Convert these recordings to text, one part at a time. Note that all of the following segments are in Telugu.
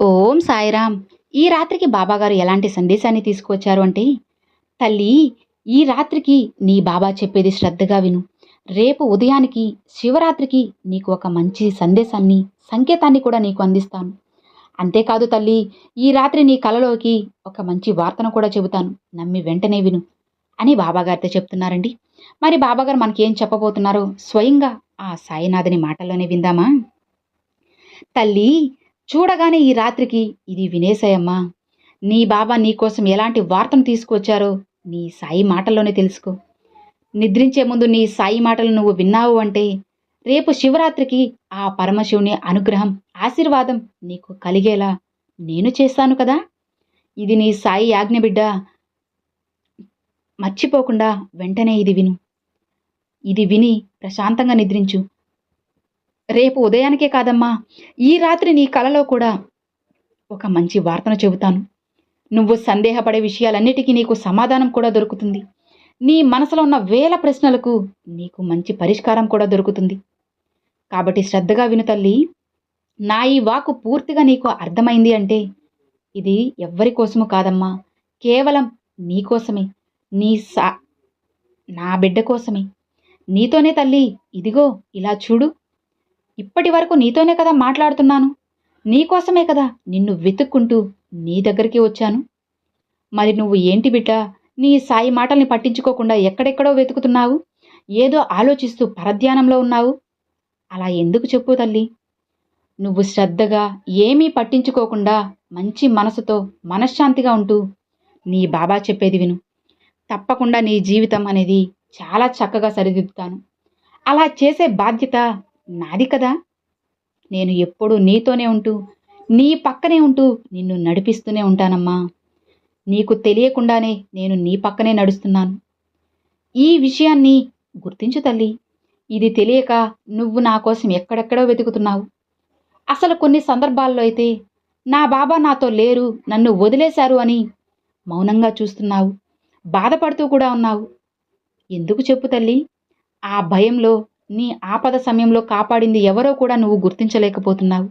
ఓం సాయిరామ్. ఈ రాత్రికి బాబాగారు ఎలాంటి సందేశాన్ని తీసుకొచ్చారు అంటే తల్లి ఈ రాత్రికి నీ బాబా చెప్పేది శ్రద్ధగా విను. రేపు ఉదయానికి శివరాత్రికి నీకు ఒక మంచి సందేశాన్ని సంకేతాన్ని కూడా నీకు అందిస్తాను. అంతేకాదు తల్లి ఈ రాత్రి నీ కలలోకి ఒక మంచి వార్తను కూడా చెబుతాను. నమ్మి వెంటనే విను అని బాబాగారితో చెప్తున్నారండి. మరి బాబాగారు మనకేం చెప్పబోతున్నారో స్వయంగా ఆ సాయినాథుని మాటల్లోనే విందామా? తల్లి చూడగానే ఈ రాత్రికి ఇది వినేశాయమ్మా. నీ బాబా నీకోసం ఎలాంటి వార్తను తీసుకువచ్చారో నీ సాయి మాటల్లోనే తెలుసుకో. నిద్రించే ముందు నీ సాయి మాటలు నువ్వు విన్నావు అంటే రేపు శివరాత్రికి ఆ పరమశివుని అనుగ్రహం ఆశీర్వాదం నీకు కలిగేలా నేను చేస్తాను కదా? ఇది నీ సాయి ఆజ్ఞ బిడ్డ. మర్చిపోకుండా వెంటనే ఇది విను. ఇది విని ప్రశాంతంగా నిద్రించు. రేపు ఉదయానికే కాదమ్మా. ఈ రాత్రి నీ కలలో కూడా ఒక మంచి వార్తను చెబుతాను. నువ్వు సందేహపడే విషయాలన్నిటికీ నీకు సమాధానం కూడా దొరుకుతుంది. నీ మనసులో ఉన్న వేల ప్రశ్నలకు నీకు మంచి పరిష్కారం కూడా దొరుకుతుంది. కాబట్టి శ్రద్ధగా విను తల్లి. నా ఈ వాకు పూర్తిగా నీకు అర్థమైంది అంటే ఇది ఎవ్వరి కోసము కాదమ్మా. కేవలం నీ కోసమే. నీ సా నా బిడ్డ కోసమే. నీతోనే తల్లి ఇదిగో ఇలా చూడు. ఇప్పటి వరకు నీతోనే కదా మాట్లాడుతున్నాను. నీకోసమే కదా నిన్ను వెతుక్కుంటూ నీ దగ్గరికి వచ్చాను. మరి నువ్వు ఏంటి బిడ్డ? నీ సాయి మాటల్ని పట్టించుకోకుండా ఎక్కడెక్కడో వెతుకుతున్నావు? ఏదో ఆలోచిస్తూ పరధ్యానంలో ఉన్నావు? అలా ఎందుకు చెప్పు తల్లి? నువ్వు శ్రద్ధగా ఏమీ పట్టించుకోకుండా మంచి మనసుతో మనశ్శాంతిగా ఉంటూ నీ బాబా చెప్పేది విను. తప్పకుండా నీ జీవితం అనేది చాలా చక్కగా సరిదిద్దుతాను. అలా చేసే బాధ్యత నాది కదా. నేను ఎప్పుడూ నీతోనే ఉంటూ నీ పక్కనే ఉంటూ నిన్ను నడిపిస్తూనే ఉంటానమ్మా. నీకు తెలియకుండానే నేను నీ పక్కనే నడుస్తున్నాను. ఈ విషయాన్ని గుర్తించు తల్లి. ఇది తెలియక నువ్వు నా కోసం ఎక్కడెక్కడో వెతుకుతున్నావు. అసలు కొన్ని సందర్భాల్లో అయితే నా బాబా నాతో లేరు నన్ను వదిలేశారు అని మౌనంగా చూస్తున్నావు. బాధపడుతూ కూడా ఉన్నావు. ఎందుకు చెప్పు తల్లి? ఆ భయంలో నీ ఆపద సమయంలో కాపాడింది ఎవరో కూడా నువ్వు గుర్తించలేకపోతున్నావు.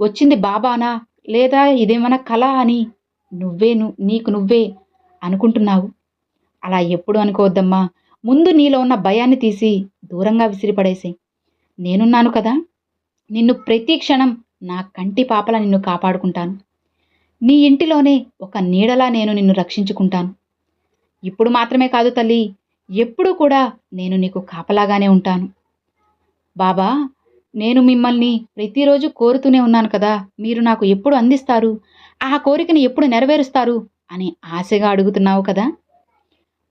వచ్చింది బాబానా? లేదా ఇదేమైనా కళ అని నువ్వే ను- నీకు నువ్వే అనుకుంటున్నావు. అలా ఎప్పుడు అనుకోవద్దమ్మా. ముందు నీలో ఉన్న భయాన్ని తీసి దూరంగా విసిరిపడేసే. నేనున్నాను కదా. నిన్ను ప్రతి క్షణం నా కంటి పాపల నిన్ను కాపాడుకుంటాను. నీ ఇంటిలోనే ఒక నీడలా నేను నిన్ను రక్షించుకుంటాను. ఇప్పుడు మాత్రమే కాదు తల్లి ఎప్పుడూ కూడా నేను నీకు కాపలాగానే ఉంటాను. బాబా నేను మిమ్మల్ని ప్రతిరోజు కోరుతూనే ఉన్నాను కదా మీరు నాకు ఎప్పుడు అందిస్తారు? ఆ కోరికని ఎప్పుడు నెరవేరుస్తారు? అని ఆశగా అడుగుతున్నావు కదా?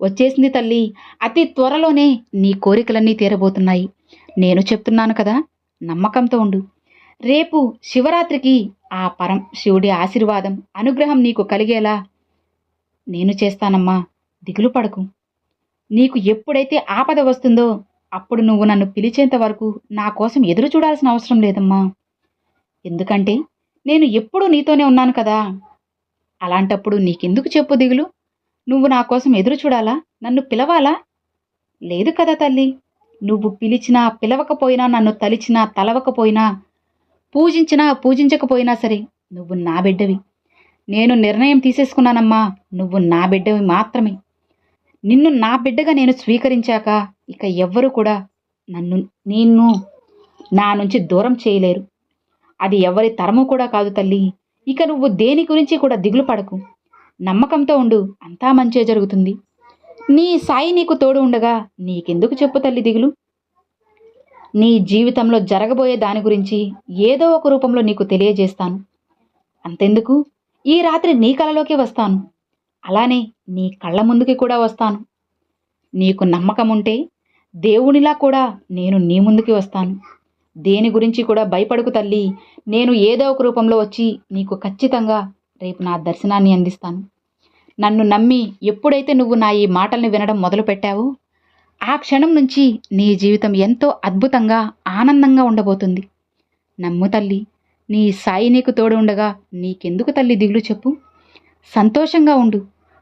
వచ్చేసింది తల్లి అతి త్వరలోనే నీ కోరికలన్నీ తీరబోతున్నాయి. నేను చెప్తున్నాను కదా నమ్మకంతో ఉండు. రేపు శివరాత్రికి ఆ పరం శివుడి ఆశీర్వాదం అనుగ్రహం నీకు కలిగేలా నేను చేస్తానమ్మా. దిగులు పడకు. నీకు ఎప్పుడైతే ఆపద వస్తుందో అప్పుడు నువ్వు నన్ను పిలిచేంత వరకు నా కోసం ఎదురు చూడాల్సిన అవసరం లేదమ్మా. ఎందుకంటే నేను ఎప్పుడూ నీతోనే ఉన్నాను కదా. అలాంటప్పుడు నీకెందుకు చెప్పు దిగులు? నువ్వు నా కోసం ఎదురు చూడాలా? నన్ను పిలవాలా? లేదు కదా తల్లి. నువ్వు పిలిచినా పిలవకపోయినా నన్ను తలిచినా తలవకపోయినా పూజించినా పూజించకపోయినా సరే నువ్వు నా బిడ్డవి. నేను నిర్ణయం తీసేసుకున్నానమ్మా. నువ్వు నా బిడ్డవి మాత్రమే. నిన్ను నా బిడ్డగా నేను స్వీకరించాక ఇక ఎవ్వరూ కూడా నన్ను నిన్ను నా నుంచి దూరం చేయలేరు. అది ఎవరి తరము కూడా కాదు తల్లి. ఇక నువ్వు దేని గురించి కూడా దిగులు పడకు. నమ్మకంతో ఉండు అంతా మంచే జరుగుతుంది. నీ సాయి నీకు తోడు ఉండగా నీకెందుకు చెప్పు తల్లి దిగులు? నీ జీవితంలో జరగబోయే దాని గురించి ఏదో ఒక రూపంలో నీకు తెలియజేస్తాను. అంతెందుకు? ఈ రాత్రి నీ కలలోకి వస్తాను. అలానే నీ కళ్ళ ముందుకి కూడా వస్తాను. నీకు నమ్మకం ఉంటే దేవునిలా కూడా నేను నీ ముందుకి వస్తాను. దేని గురించి కూడా భయపడకు తల్లి. నేను ఏదో ఒక రూపంలో వచ్చి నీకు ఖచ్చితంగా రేపు నా దర్శనాన్ని అందిస్తాను. నన్ను నమ్మి ఎప్పుడైతే నువ్వు నా ఈ మాటల్ని వినడం మొదలుపెట్టావో ఆ క్షణం నుంచి నీ జీవితం ఎంతో అద్భుతంగా ఆనందంగా ఉండబోతుంది. నమ్ము తల్లి నీ సాయి నీకు తోడు ఉండగా నీకెందుకు తల్లి దిగులు చెప్పు? సంతోషంగా ఉండు.